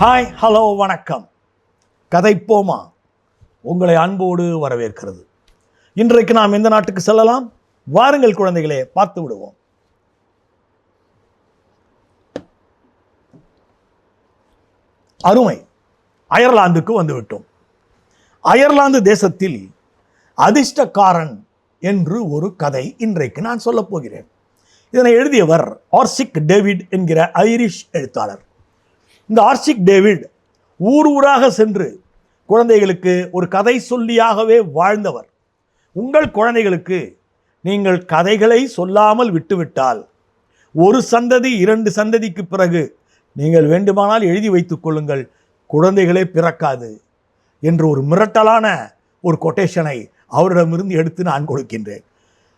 Hi hello வணக்கம். கதைப்போமா உங்களை அன்போடு வரவேற்கிறது. இன்றைக்கு நாம் எந்த நாட்டுக்கு செல்லலாம்? வாருங்கள் குழந்தைகளே பார்த்து விடுவோம். அருமை. அயர்லாந்துக்கு வந்துவிட்டோம். அயர்லாந்து தேசத்தில் அதிர்ஷ்டக்காரன் என்று ஒரு கதை இன்றைக்கு நான் சொல்லப் போகிறேன். இதனை எழுதியவர் ஆர்சிக் டேவிட் என்கிற ஐரிஷ் எழுத்தாளர். இந்த ஆர்சிக் டேவிட் ஊர் ஊராக சென்று குழந்தைகளுக்கு ஒரு கதை சொல்லியாகவே வாழ்ந்தவர். உங்கள் குழந்தைகளுக்கு நீங்கள் கதைகளை சொல்லாமல் விட்டுவிட்டால் ஒரு சந்ததி இரண்டு சந்ததிக்கு பிறகு நீங்கள் வேண்டுமானால் எழுதி வைத்துக் கொள்ளுங்கள் குழந்தைகளே பிறக்காது என்று ஒரு மிரட்டலான ஒரு கொட்டேஷனை அவரிடமிருந்து எடுத்து நான் கொடுக்கின்றேன்.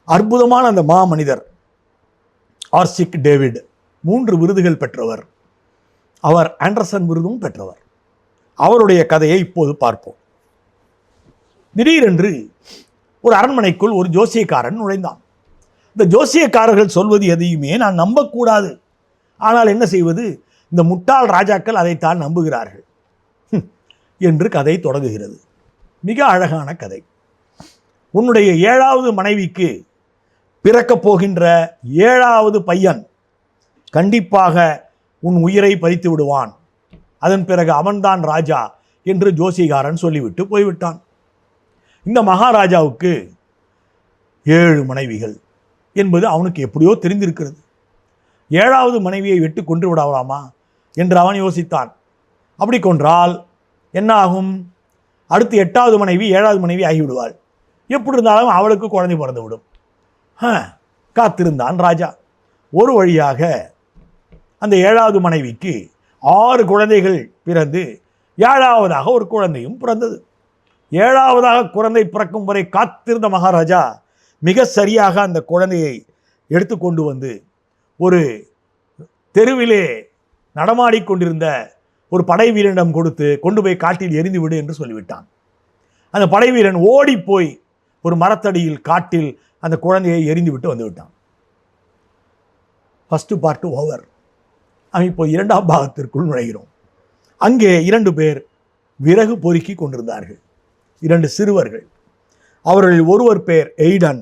அற்புதமான அந்த மாமனிதர் ஆர்சிக் டேவிட் மூன்று விருதுகள் பெற்றவர். அவர் ஆண்டர்சன் விருதும் பெற்றவர். அவருடைய கதையை இப்போது பார்ப்போம். திடீரென்று ஒரு அரண்மனைக்குள் ஒரு ஜோசியக்காரன் நுழைந்தான். இந்த ஜோசியக்காரர்கள் சொல்வது எதையுமே நான் நம்பக்கூடாது. ஆனால் என்ன செய்வது? இந்த முட்டாள் ராஜாக்கள் அதைத்தான் நம்புகிறார்கள். என்று கதை தொடங்குகிறது. மிக அழகான கதை. உன்னுடைய ஏழாவது மனைவிக்கு பிறக்கப் போகின்ற ஏழாவது பையன் கண்டிப்பாக உன் உயிரை பறித்து விடுவான். அதன் பிறகு அவன்தான் ராஜா என்று ஜோசிகாரன் சொல்லிவிட்டு போய்விட்டான். இந்த மகாராஜாவுக்கு ஏழு மனைவிகள் என்பது அவனுக்கு எப்படியோ தெரிந்திருக்கிறது. ஏழாவது மனைவியை விட்டு கொன்று விடலாமா என்று அவன் யோசித்தான். அப்படி கொன்றால் என்ன ஆகும் அடுத்து எட்டாவது மனைவி ஏழாவது மனைவி ஆகிவிடுவாள். எப்படி இருந்தாலும் அவளுக்கு குழந்தை பிறந்து விடும் காத்திருந்தான் ராஜா. ஒரு வழியாக அந்த ஏழாவது மனைவிக்கு ஆறு குழந்தைகள் பிறந்து ஏழாவதாக ஒரு குழந்தையும் பிறந்தது. ஏழாவதாக குழந்தை பிறக்கும் வரை காத்திருந்த மகாராஜா மிக சரியாக அந்த குழந்தையை எடுத்துக்கொண்டு வந்து ஒரு தெருவிலே நடமாடிக்கொண்டிருந்த ஒரு படை வீரனிடம் கொடுத்து கொண்டு போய் காட்டில் எரிந்து விடு என்று சொல்லிவிட்டான். அந்த படை வீரன் ஓடி போய் ஒரு மரத்தடியில் காட்டில் அந்த குழந்தையை எரிந்து விட்டு வந்து விட்டான். ஃபஸ்ட்டு பார்ட்டு ஓவர் நாம் இப்போ இரண்டாம் பாகத்திற்குள் நுழைகிறோம். அங்கே இரண்டு பேர் விறகு பொறுக்கி கொண்டிருந்தார்கள். இரண்டு சிறுவர்கள். அவர்களில் ஒருவர் பேர் எய்டன்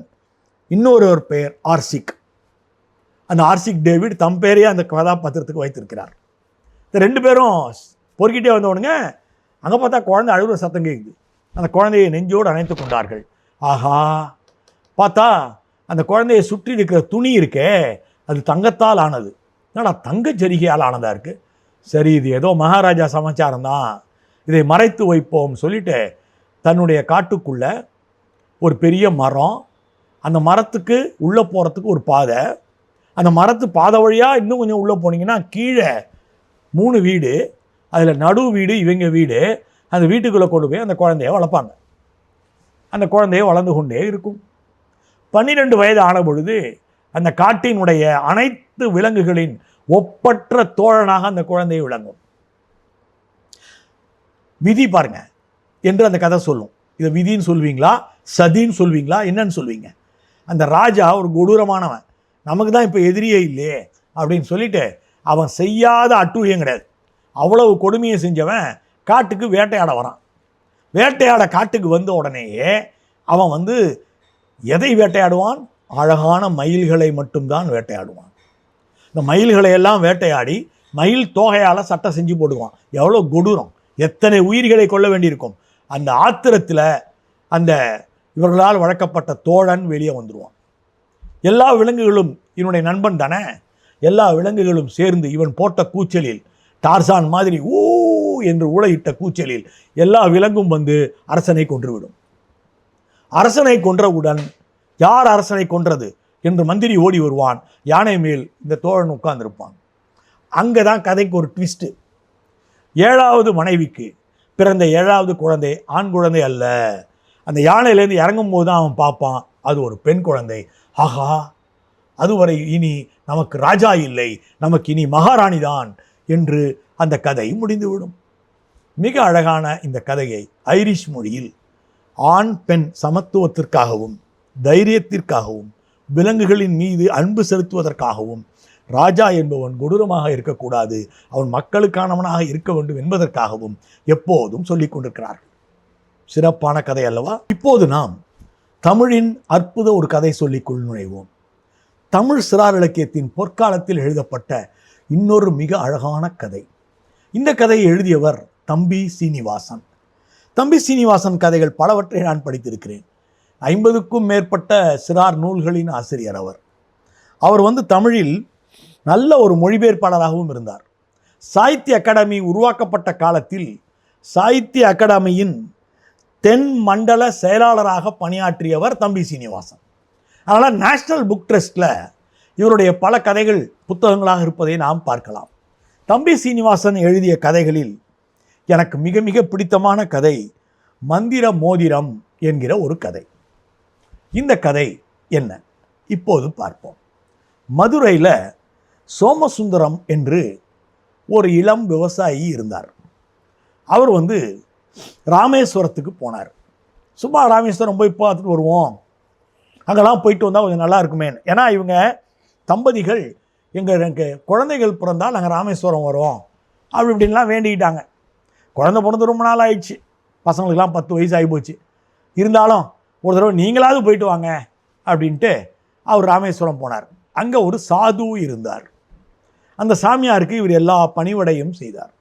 இன்னொருவர் பேர் ஆர்சிக். அந்த ஆர்சிக் டேவிட் தம் பேரையே அந்த கதாபாத்திரத்துக்கு வைத்திருக்கிறார். இந்த ரெண்டு பேரும் பொறுக்கிட்டே வந்தவனுங்க அங்கே பார்த்தா குழந்தை அழுகிற சத்தம் கேட்குது அந்த குழந்தையை நெஞ்சோடு அணைத்து கொண்டார்கள். ஆஹா பார்த்தா அந்த குழந்தையை சுற்றி இருக்கிற துணி இருக்கே அது தங்கத்தால் ஆனது. என்னடா தங்க ஜரிகையால் ஆனதாக இருக்குது சரி இது ஏதோ மகாராஜா சமாச்சாரம் தான் இதை மறைத்து வைப்போம் சொல்லிட்டு தன்னுடைய காட்டுக்குள்ளே ஒரு பெரிய மரம் அந்த மரத்துக்கு உள்ளே போகிறதுக்கு ஒரு பாதை. அந்த மரத்து பாதை வழியாக இன்னும் கொஞ்சம் உள்ளே போனீங்கன்னா கீழே மூணு வீடு அதில் நடு வீடு இவங்க வீடு. அந்த வீட்டுக்குள்ளே கொண்டு போய் அந்த குழந்தைய வளர்ப்பாங்க. அந்த குழந்தைய வளர்ந்து கொண்டே இருக்கும். பன்னிரெண்டு வயது ஆன பொழுது அந்த காட்டினுடைய அனைத்து விலங்குகளின் ஒப்பற்ற தோழனாக அந்த குழந்தை விளங்கும். விதி பாருங்க. என்று அந்த கதை சொல்லும். இதை விதின்னு சொல்வீங்களா? சதின்னு சொல்வீங்களா? என்னன்னு சொல்வீங்க. அந்த ராஜா ஒரு கொடூரமானவன். நமக்கு தான் இப்போ எதிரியே இல்லையே அப்படின்னு சொல்லிட்டு அவன் செய்யாத அட்டூழியம் கிடையாது. அவ்வளவு கொடுமையை செஞ்சவன் காட்டுக்கு வேட்டையாட வரான். வேட்டையாட காட்டுக்கு வந்த உடனேயே அவன் வந்து எதை வேட்டையாடுவான்? அழகான மயில்களை மட்டும்தான் வேட்டையாடுவான். இந்த மயில்களை எல்லாம் வேட்டையாடி மயில் தோகையால் சட்டை செஞ்சு போடுவான். எவ்வளோ கொடூரம். எத்தனை உயிர்களை கொள்ள வேண்டியிருக்கும். அந்த ஆத்திரத்தில் அந்த இவர்களால் வழக்கப்பட்ட தோழன் வெளியே வந்துடுவான் எல்லா விலங்குகளும் இவனுடைய நண்பன் தானே? எல்லா விலங்குகளும் சேர்ந்து இவன் போட்ட கூச்சலில் டார்சான் மாதிரி ஊ என்று ஊழையிட்ட கூச்சலில் எல்லா விலங்கும் வந்து அரசனை கொன்றுவிடும். அரசனை கொன்றவுடன் யார் அரசனை கொன்றது என்று மந்திரி ஓடி வருவான். யானை மேல் இந்த தோழன் உட்கார்ந்திருப்பான். அங்கே தான் கதைக்கு ஒரு ட்விஸ்ட்டு ஏழாவது மனைவிக்கு பிறந்த ஏழாவது குழந்தை ஆண் குழந்தை அல்ல. அந்த யானையிலேருந்து இறங்கும் போது தான் அவன் பார்ப்பான் அது ஒரு பெண் குழந்தை. ஆஹா அதுவரை இனி நமக்கு ராஜா இல்லை நமக்கு இனி மகாராணி தான் என்று அந்த கதை முடிந்துவிடும். மிக அழகான இந்த கதையை ஐரிஷ் மொழியில் ஆண் பெண் சமத்துவத்திற்காகவும் தைரியத்திற்காகவும் விலங்குகளின் மீது அன்பு செலுத்துவதற்காகவும் ராஜா என்பவன் கொடூரமாக இருக்கக்கூடாது. அவன் மக்களுக்கானவனாக இருக்க வேண்டும் என்பதற்காகவும் எப்போதும் சொல்லிக் கொண்டிருக்கிறார்கள் சிறப்பான கதை அல்லவா? இப்போது நாம் தமிழின் அற்புத ஒரு கதை சொல்லிக்குள் நுழைவோம். தமிழ் சிறார் இலக்கியத்தின் பொற்காலத்தில் எழுதப்பட்ட இன்னொரு மிக அழகான கதை. இந்த கதையை எழுதியவர் தம்பி சீனிவாசன். தம்பி சீனிவாசன் கதைகள் பலவற்றை நான் படித்திருக்கிறேன். ஐம்பதுக்கும் மேற்பட்ட சிறார் நூல்களின் ஆசிரியர் அவர். அவர் வந்து தமிழில் நல்ல ஒரு மொழிபெயர்ப்பாளராகவும் இருந்தார். சாகித்ய அகாடமி உருவாக்கப்பட்ட காலத்தில் சாகித்ய அகாடமியின் தென் மண்டல செயலாளராக பணியாற்றியவர் தம்பி சீனிவாசன். அதனால் நேஷ்னல் புக் ட்ரஸ்ட்டில் இவருடைய பல கதைகள் புத்தகங்களாக இருப்பதை நாம் பார்க்கலாம். தம்பி சீனிவாசன் எழுதிய கதைகளில் எனக்கு மிக மிக பிடித்தமான கதை மந்திர மோதிரம் என்கிற ஒரு கதை. இந்த கதை என்ன? இப்போது பார்ப்போம். மதுரையில் சோமசுந்தரம் என்று ஒரு இளம் விவசாயி இருந்தார். அவர் வந்து ராமேஸ்வரத்துக்கு போனார். சும்மா ராமேஸ்வரம் போய் பார்த்துட்டு வருவோம். அங்கெல்லாம் போயிட்டு வந்தால் கொஞ்சம் நல்லா இருக்குமேன்னு. ஏன்னா இவங்க தம்பதிகள் எங்கள் எனக்கு குழந்தைகள் பிறந்தால் நாங்கள் ராமேஸ்வரம் வரோம். அப்படி இப்படின்லாம் வேண்டிக்கிட்டாங்க. குழந்தை பிறந்து ரொம்ப நாள் ஆயிடுச்சு. பசங்களுக்கெல்லாம் பத்து வயசு ஆகி போச்சு. இருந்தாலும் ஒரு தடவை நீங்களாவது போயிட்டு வாங்க அப்படின்ட்டு அவர் ராமேஸ்வரம் போனார். அங்கே ஒரு சாது இருந்தார். அந்த சாமியாருக்கு இவர் எல்லா பணிவடையும் செய்தார்.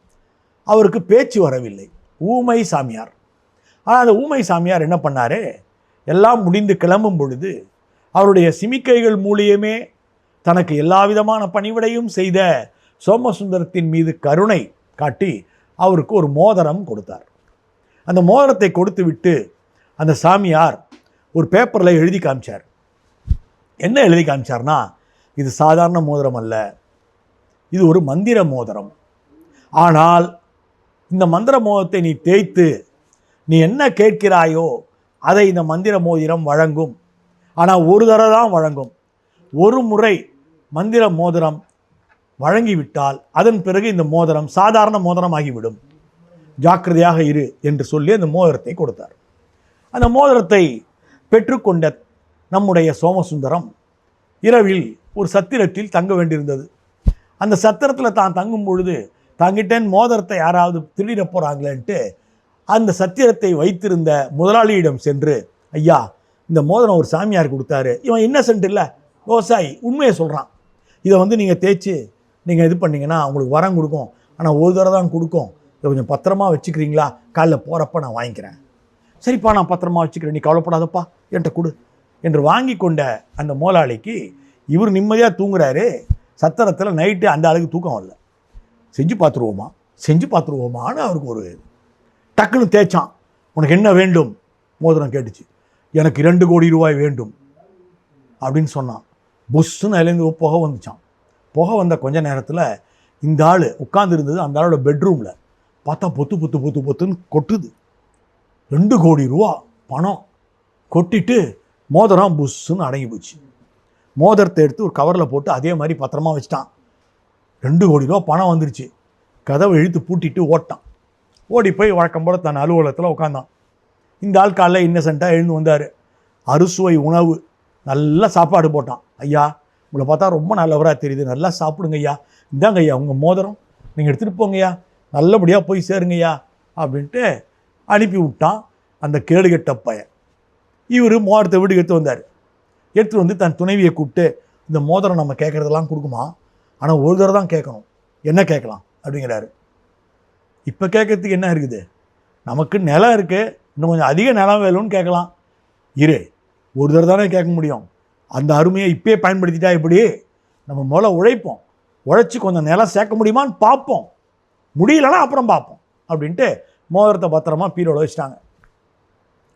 அவருக்கு பேச்சு வரவில்லை. ஊமை சாமியார். ஆனால் அந்த ஊமை சாமியார் என்ன பண்ணார்? எல்லாம் முடிந்து கிளம்பும் பொழுது அவருடைய சிமிக்கைகள் மூலியமே தனக்கு எல்லா விதமான பணிவிடையும் செய்த சோமசுந்தரத்தின் மீது கருணை காட்டி அவருக்கு ஒரு மோதிரம் கொடுத்தார். அந்த மோதிரத்தை கொடுத்து விட்டு அந்த சாமியார் ஒரு பேப்பரில் எழுதி காமிச்சார். என்ன எழுதி காமிச்சார்னா இது சாதாரண மோதிரம் அல்ல. இது ஒரு மந்திர மோதிரம். ஆனால் இந்த மந்திர மோதிரத்தை நீ தேய்த்து நீ என்ன கேட்கிறாயோ அதை இந்த மந்திர மோதிரம் வழங்கும். ஆனால் ஒரு தடவை தான் வழங்கும். ஒரு முறை மந்திர மோதிரம் வழங்கிவிட்டால் அதன் பிறகு இந்த மோதிரம் சாதாரண மோதிரம் ஆகிவிடும் ஜாக்கிரதையாக இரு என்று சொல்லி அந்த மோதிரத்தை கொடுத்தார். அந்த மோதிரத்தை பெற்றுக்கொண்ட நம்முடைய சோமசுந்தரம். இரவில் ஒரு சத்திரத்தில் தங்க வேண்டியிருந்தது. அந்த சத்திரத்தில் தான் தங்கும் பொழுது தங்கிட்டேன் மோதிரத்தை யாராவது திருடிட போகிறாங்களேன்ட்டு அந்த சத்திரத்தை வைத்திருந்த முதலாளியிடம் சென்று ஐயா இந்த மோதிரம் ஒரு சாமியார் கொடுத்தாரு. இவன் இன்னசென்ட் இல்லை. விவசாயி. உண்மையை சொல்கிறான் இதை வந்து நீங்கள் தேய்ச்சி நீங்கள் இது பண்ணிங்கன்னா உங்களுக்கு வரம் கொடுக்கும். ஆனால் ஒரு தடவை தான் கொடுக்கும். இதை கொஞ்சம் பத்திரமா வச்சுக்கிறீங்களா? காலைல போகிறப்ப நான் வாங்கிக்கிறேன். சரிப்பா நான் பத்திரமா வச்சுக்கிறேன். நீ கவலைப்படாதப்பா. என்கிட்ட கொடு என்று வாங்கி கொண்ட அந்த முதலாளிக்கு இவர் நிம்மதியாக தூங்குறாரு. சத்திரத்தில் நைட்டு அந்த ஆளுக்கு தூக்கம் வரல. செஞ்சு பார்த்துருவோமா செஞ்சு பார்த்துருவோமான்னு அவருக்கு ஒரு டக்குன்னு தேய்ச்சான். உனக்கு என்ன வேண்டும்? மோதிரம் கேட்டுச்சு. எனக்கு இரண்டு கோடி ரூபாய் வேண்டும் அப்படின்னு சொன்னான். புஷ்ஷுன்னு அதுலேருந்து புகை வந்துச்சான் புகை வந்த கொஞ்ச நேரத்தில் இந்த ஆள் உட்காந்துருந்தது அந்த ஆளோட பெட்ரூமில் பார்த்தா பொத்து பொத்து பொத்து பொத்துன்னு கொட்டுது. ரெண்டு கோடி ரூபா பணம். கொட்டிட்டு மோதிரம் புஷ்ஷுன்னு அடங்கி போச்சு. மோதிரத்தை எடுத்து ஒரு கவரில் போட்டு அதே மாதிரி பத்திரமா வச்சிட்டான். ரெண்டு கோடி ரூபா பணம் வந்துருச்சு. கதவை இழுத்து பூட்டிட்டு ஓட்டான். ஓடி போய் வழக்கம் போல் தன் அலுவலகத்தில் உட்காந்தான் இந்த ஆள் காலைல இன்னசென்ட்டாக எழுந்து வந்தார். அறுசுவை உணவு நல்லா சாப்பாடு போட்டான். ஐயா உங்களை பார்த்தா ரொம்ப நல்லவராக தெரியுது. நல்லா சாப்பிடுங்க ஐயா இந்தாங்க ஐயா உங்கள் மோதிரம். நீங்கள் எடுத்துகிட்டு போங்கய்யா. நல்லபடியாக போய் சேருங்கய்யா. அப்படின்ட்டு அனுப்பி விட்டான் அந்த கேடுகெட்ட பையன். இவர் மோதிரத்தை வீட்டுக்கு எடுத்து வந்தார். எடுத்து வந்து தன் துணைவியை கூப்பிட்டு இந்த மோதிரம் நம்ம கேட்குறதெல்லாம் கொடுக்குமா? ஆனால் ஒரு தடவை தான் கேட்கணும். என்ன கேட்கலாம்? அப்படிங்கிறாரு. இப்போ கேட்கறதுக்கு என்ன இருக்குது? நமக்கு நிலம் இருக்குது இன்னும் கொஞ்சம் அதிக நிலம் வேணும்னு கேட்கலாம். இரு ஒரு தடவை தானே கேட்க முடியும். அந்த அருமையை இப்பயே பயன்படுத்திட்டா எப்படி? நம்ம முதல்ல உழைப்போம். உழைச்சி கொஞ்சம் நிலம் சேர்க்க முடியுமான்னு பார்ப்போம். முடியலன்னா அப்புறம் பார்ப்போம். அப்படின்ட்டு மோதிரத்தை பத்திரமா பீரோட வச்சிட்டாங்க.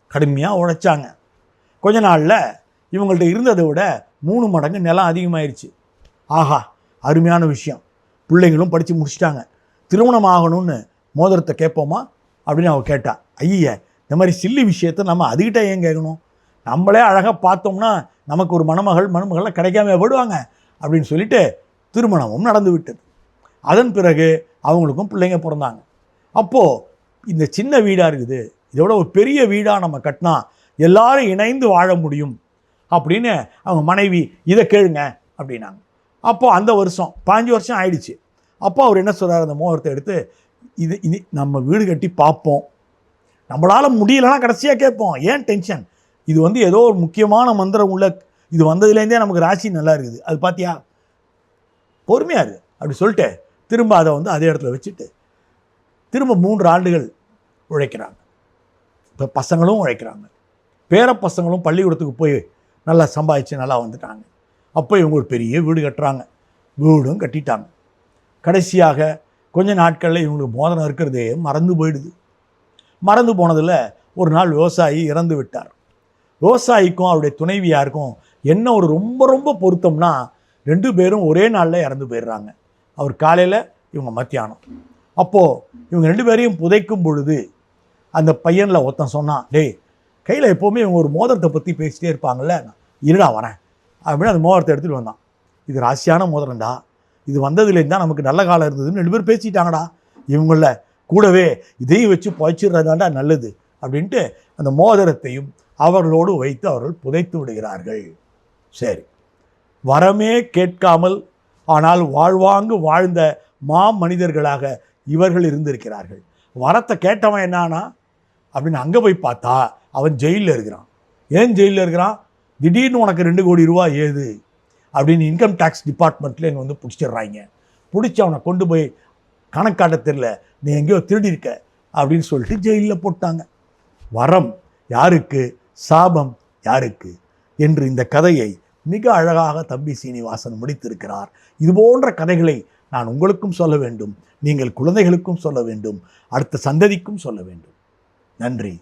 கடுமையாக உழைச்சாங்க. கொஞ்ச நாளில் இவங்கள்ட்ட இருந்ததை விட மூணு மடங்கு நிலம் அதிகமாயிருச்சு. ஆஹா அருமையான விஷயம். பிள்ளைங்களும் படித்து முடிச்சிட்டாங்க. திருமணம் ஆகணும்னு மோதிரத்தை கேட்போமா? அப்படின்னு அவள் கேட்டாள் ஐய இந்த மாதிரி சில்லி விஷயத்தை நம்ம அதுக்கிட்ட ஏன் கேட்கணும்? நம்மளே அழகாக பார்த்தோம்னா நமக்கு ஒரு மணமகள் மணமகள்லாம் கிடைக்காம விடுவாங்க அப்படின்னு சொல்லிட்டு திருமணமும் நடந்து விட்டது. அதன் பிறகு அவங்களுக்கும் பிள்ளைங்க பிறந்தாங்க. அப்போது இந்த சின்ன வீடாக இருக்குது. இதோட ஒரு பெரிய வீடாக நம்ம கட்டினா எல்லாரும் இணைந்து வாழ முடியும். அப்படின்னு அவங்க மனைவி இதை கேளுங்க அப்படின்னாங்க. அப்போது அந்த வருஷம் பாஞ்சு வருஷம் ஆயிடுச்சு. அப்போ அவர் என்ன சொல்கிறார் அந்த மோதிரத்தை எடுத்து இது இது நம்ம வீடு கட்டி பார்ப்போம். நம்மளால் முடியலன்னா கடைசியாக கேட்போம். ஏன் டென்ஷன்? இது வந்து ஏதோ ஒரு முக்கியமான மந்திரம் உள்ள இது வந்ததுலேருந்தே நமக்கு ராசி நல்லா இருக்குது. அது பார்த்தியா பொறுமையாக இரு. அப்படி சொல்லிட்டு திரும்ப அதை வந்து அதே இடத்துல வச்சுட்டு திரும்ப மூன்று ஆண்டுகள் உழைக்கிறாங்க. இப்போ பசங்களும் உழைக்கிறாங்க. பேர பசங்களும் பள்ளிக்கூடத்துக்கு போய் நல்லா சம்பாதிச்சு நல்லா வந்துட்டாங்க. அப்போ இவங்க ஒரு பெரிய வீடு கட்டுறாங்க. வீடும் கட்டிட்டாங்க. கடைசியாக கொஞ்ச நாட்களில் இவங்களுக்கு மோதனம் இருக்கிறதே மறந்து போயிடுது. மறந்து போனதில் ஒரு நாள் விவசாயி இறந்து விட்டார். விவசாயிக்கும் அவருடைய துணைவியாருக்கும் என்ன ஒரு ரொம்ப ரொம்ப பொருத்தம்னா ரெண்டு பேரும் ஒரே நாளில் இறந்து போயிடுறாங்க. அவர் காலையில் இவங்க மத்தியானம். அப்போது இவங்க ரெண்டு பேரையும் புதைக்கும் பொழுது அந்த பையனில் ஒருத்தன் சொன்னான் டேய் கையில் எப்போவுமே இவங்க ஒரு மோதிரத்தை பற்றி பேசிட்டே இருப்பாங்கல்ல இருடா வரேன் அப்படின்னு அந்த மோதிரத்தை எடுத்துகிட்டு வந்தான். இது ராசியான மோதிரம்டா. இது வந்ததுலேருந்து தான் நமக்கு நல்ல காலம் இருந்ததுன்னு ரெண்டு பேர் பேசிட்டாங்கடா. இவங்கள கூடவே இதையும் வச்சு புதைச்சிடுறதாண்டா நல்லது அப்படின்ட்டு அந்த மோதிரத்தையும் அவர்களோடு வைத்து அவர்கள் புதைத்து விடுகிறார்கள். சரி. வரமே கேட்காமல் ஆனால் வாழ்வாங்கு வாழ்ந்த மா மனிதர்களாக இவர்கள் இருந்திருக்கிறார்கள். வரத்தை கேட்டவன் என்னான்னா அப்படின்னு அங்கே போய் பார்த்தா அவன் ஜெயிலில் இருக்கிறான். ஏன் ஜெயிலில் இருக்கிறான்? திடீர்னு உனக்கு ரெண்டு கோடி ரூபா ஏது? அப்படின்னு இன்கம் டேக்ஸ் டிபார்ட்மெண்ட்டில் என்னை வந்து பிடிச்சிடுறாங்க. பிடிச்சி அவனை கொண்டு போய் கணக்காட்ட தெரில நீ எங்கேயோ திருடி இருக்க அப்படின்னு சொல்லிட்டு ஜெயிலில் போட்டாங்க. வரம் யாருக்கு? சாபம் யாருக்கு? என்று இந்த கதையை மிக அழகாக தம்பி சீனிவாசன் முடித்திருக்கிறார். இது போன்ற கதைகளை நான் உங்களுக்கும் சொல்ல வேண்டும். நீங்கள் குழந்தைகளுக்கும் சொல்ல வேண்டும். அடுத்த சந்ததிக்கும் சொல்ல வேண்டும். நன்றி.